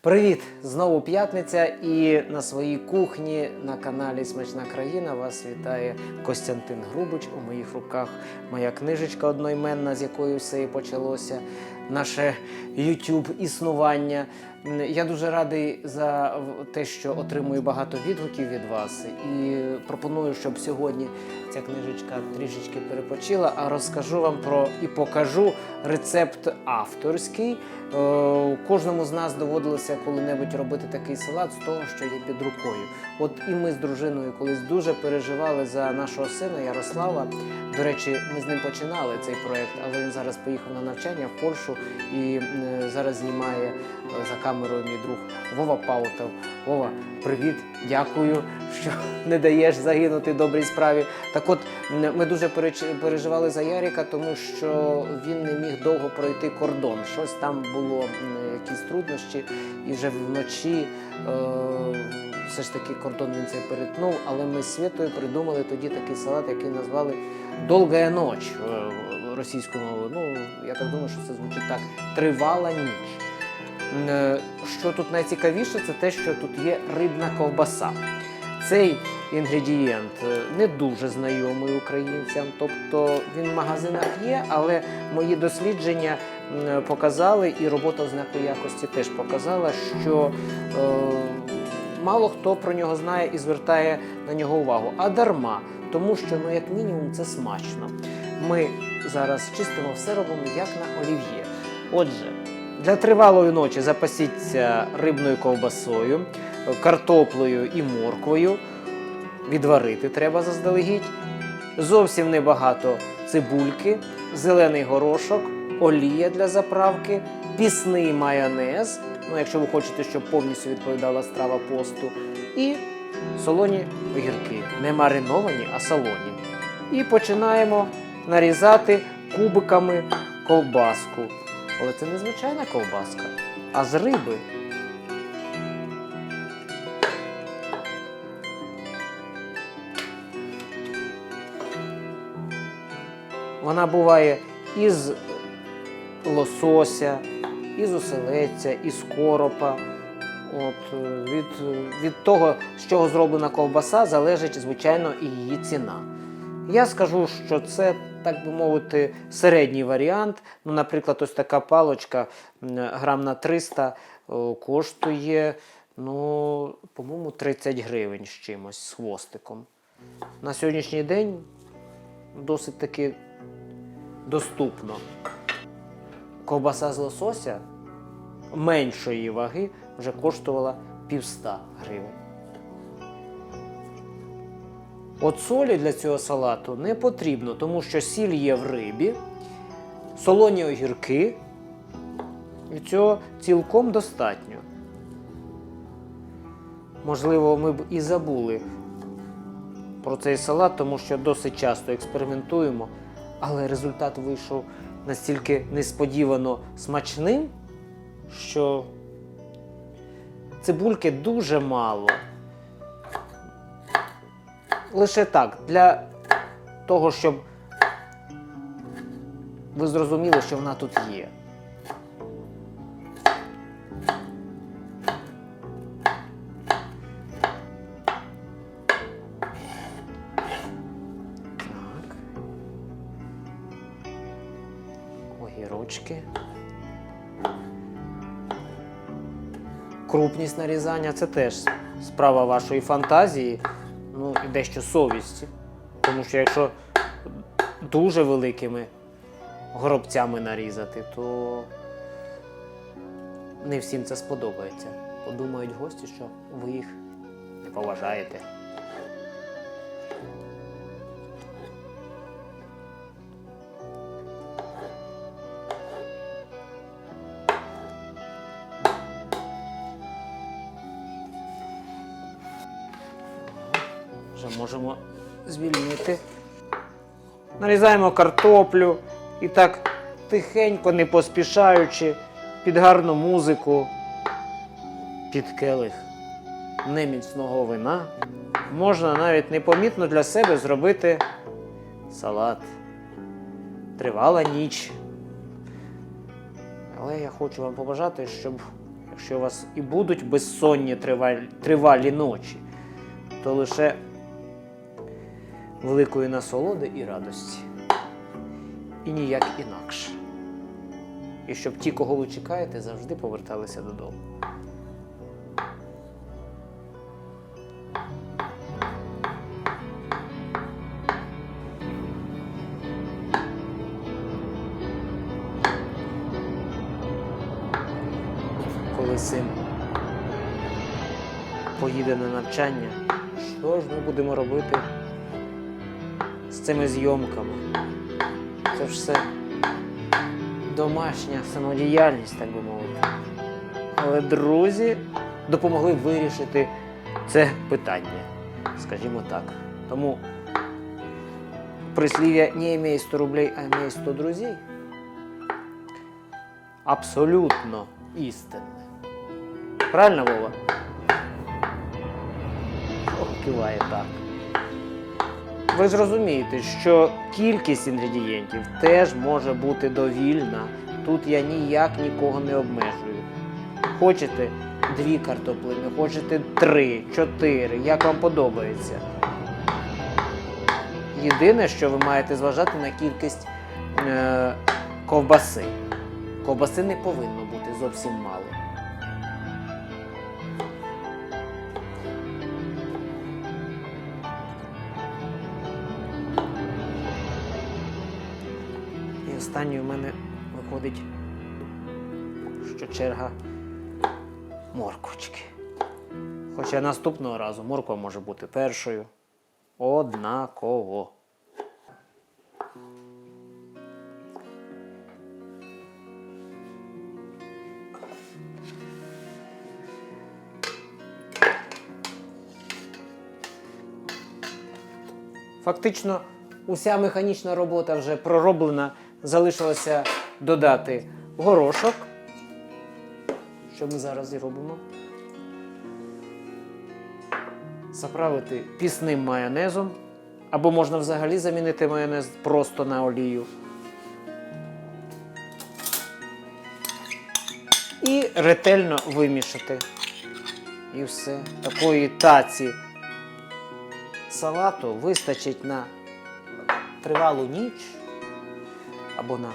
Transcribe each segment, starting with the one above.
Привіт! Знову п'ятниця, і на своїй кухні на каналі Смачна країна вас вітає Костянтин Грубич. У моїх руках моя книжечка одноіменна, з якої все і почалося. Наше YouTube існування. Я дуже радий за те, що отримую багато відгуків від вас. І пропоную, щоб сьогодні ця книжечка трішечки перепочила, а розкажу вам про і покажу рецепт авторський. Е, Кожному з нас доводилося коли-небудь робити такий салат з того, що є під рукою. От і ми з дружиною колись дуже переживали за нашого сина Ярослава. До речі, ми з ним починали цей проект, але він зараз поїхав на навчання в Польщу і е, зараз знімає е, за камерою мій друг Вова Паутов. Вова, привіт, дякую, що не даєш загинути добрій справі. Так от ми дуже переживали за Яріка, тому що він не міг довго пройти кордон. Щось там було якісь труднощі, і вже вночі е, все ж таки кордон він цей перетнув. Але ми з Світою придумали тоді такий салат, який назвали Долгая ноч е, російською мовою. Ну я так думаю, що це звучить так: тривала ніч. Е, Що тут найцікавіше, це те, що тут є рибна ковбаса. Цей інгредієнт е, не дуже знайомий українцям, тобто він в магазинах є, але мої дослідження показали, і робота в знаку якості теж показала, що е, мало хто про нього знає і звертає на нього увагу. А дарма, тому що, ну, як мінімум, це смачно. Ми зараз чистимо все робимо як на олів'є. Отже, для тривалої ночі запасіться рибною ковбасою, картоплею і морквою. Відварити треба заздалегідь. Зовсім небагато цибульки, зелений горошок, олія для заправки, пісний майонез. Ну, якщо ви хочете, щоб повністю відповідала страва посту, і солоні огірки. Не мариновані, а солоні. І починаємо нарізати кубиками ковбаску. Але це не звичайна ковбаска, а з риби. Вона буває із лосося, із оселедця, із коропа. От, е, від, від того, з чого зроблена ковбаса, залежить, звичайно, і її ціна. Я скажу, що це, так би мовити, середній варіант. Ну, наприклад, ось така палочка грам на 300 коштує, ну, по-моєму, 30 гривень з чимось, з хвостиком. На сьогоднішній день досить таки доступно. Ковбаса з лосося меншої ваги вже коштувала півста гривень. От солі для цього салату не потрібно, тому що сіль є в рибі, солоні огірки, і цього цілком достатньо. Можливо, ми б і забули про цей салат, тому що досить часто експериментуємо, але результат вийшов настільки несподівано смачним, що цибульки дуже мало. Лише так, для того, щоб ви зрозуміли, що вона тут є. Огірочки. Крупність нарізання це теж справа вашої фантазії, ну і дещо совісті. Тому що якщо дуже великими горобцями нарізати, то не всім це сподобається. Подумають гості, що ви їх не поважаєте. Вже можемо звільнити. Нарізаємо картоплю і так тихенько, не поспішаючи, під гарну музику, під келих неміцного вина. Можна навіть непомітно для себе зробити салат. Тривала ніч. Але я хочу вам побажати, щоб якщо у вас і будуть безсонні тривалі, тривалі ночі, то лише великої насолоди і радості. І ніяк інакше. І щоб ті, кого ви чекаєте, завжди поверталися додому. Коли син поїде на навчання, що ж ми будемо робити цими зйомками? Це ж все домашня самодіяльність, так би мовити. Але друзі допомогли вирішити це питання, скажімо так. Тому прислів'я не імей 100 рублей, а імей 100 друзей абсолютно істинне. Правильно, Вова? Киває так. Ви зрозумієте, що кількість інгредієнтів теж може бути довільна. Тут я ніяк нікого не обмежую. Хочете дві картоплини, хочете три, чотири, як вам подобається. Єдине, що ви маєте зважати на кількість е, ковбаси. Ковбаси не повинно бути зовсім мало. І останньою в мене виходить, що черга морквочки. Хоча наступного разу морква може бути першою. Однаково. Фактично, уся механічна робота вже пророблена. Залишилося додати горошок. Що ми зараз і робимо? Заправити пісним майонезом. Або можна взагалі замінити майонез просто на олію. І ретельно вимішати. І все. Такої таці салату вистачить на тривалу ніч або на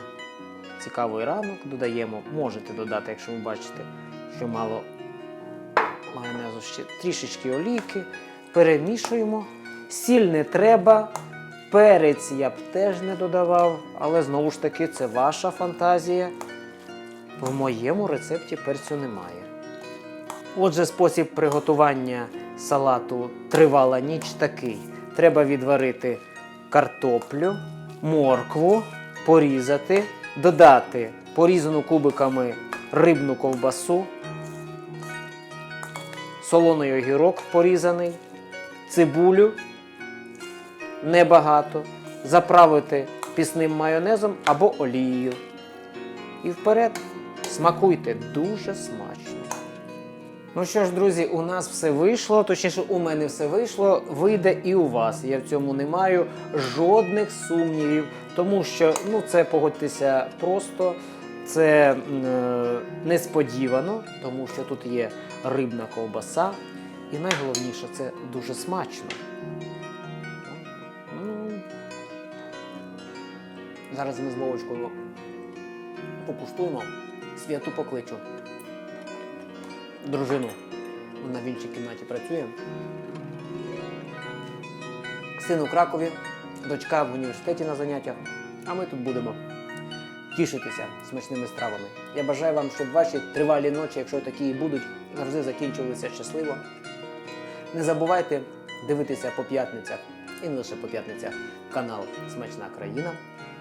цікавий ранок. Додаємо, можете додати, якщо ви бачите, що мало майонезу ще трішечки олійки. Перемішуємо. Сіль не треба. Перець я б теж не додавав, але знову ж таки це ваша фантазія. В моєму рецепті перцю немає. Отже, спосіб приготування салату тривала ніч такий. Треба відварити картоплю, моркву, порізати, додати порізану кубиками рибну ковбасу, солоний огірок порізаний, цибулю небагато, заправити пісним майонезом або олією. І вперед смакуйте дуже смачно. Ну що ж, друзі, у нас все вийшло, точніше, у мене все вийшло, вийде і у вас. Я в цьому не маю жодних сумнівів, тому що ну, це погодьтеся просто, це е, несподівано, тому що тут є рибна ковбаса. І найголовніше, це дуже смачно. Ну, Зараз ми з Вовочкою покуштуємо, святу покличу дружину. Вона в іншій кімнаті працює. Син у Кракові, дочка в університеті на заняттях, а ми тут будемо тішитися смачними стравами. Я бажаю вам, щоб ваші тривалі ночі, якщо такі і будуть, завжди закінчилися щасливо. Не забувайте дивитися по п'ятницях і не лише по п'ятницях канал Смачна країна.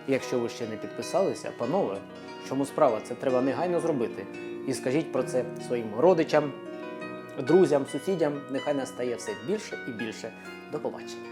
Якщо ви ще не підписалися, панове, чому справа? Це треба негайно зробити. І скажіть про це своїм родичам, друзям, сусідям. Нехай нас стає все більше і більше. До побачення.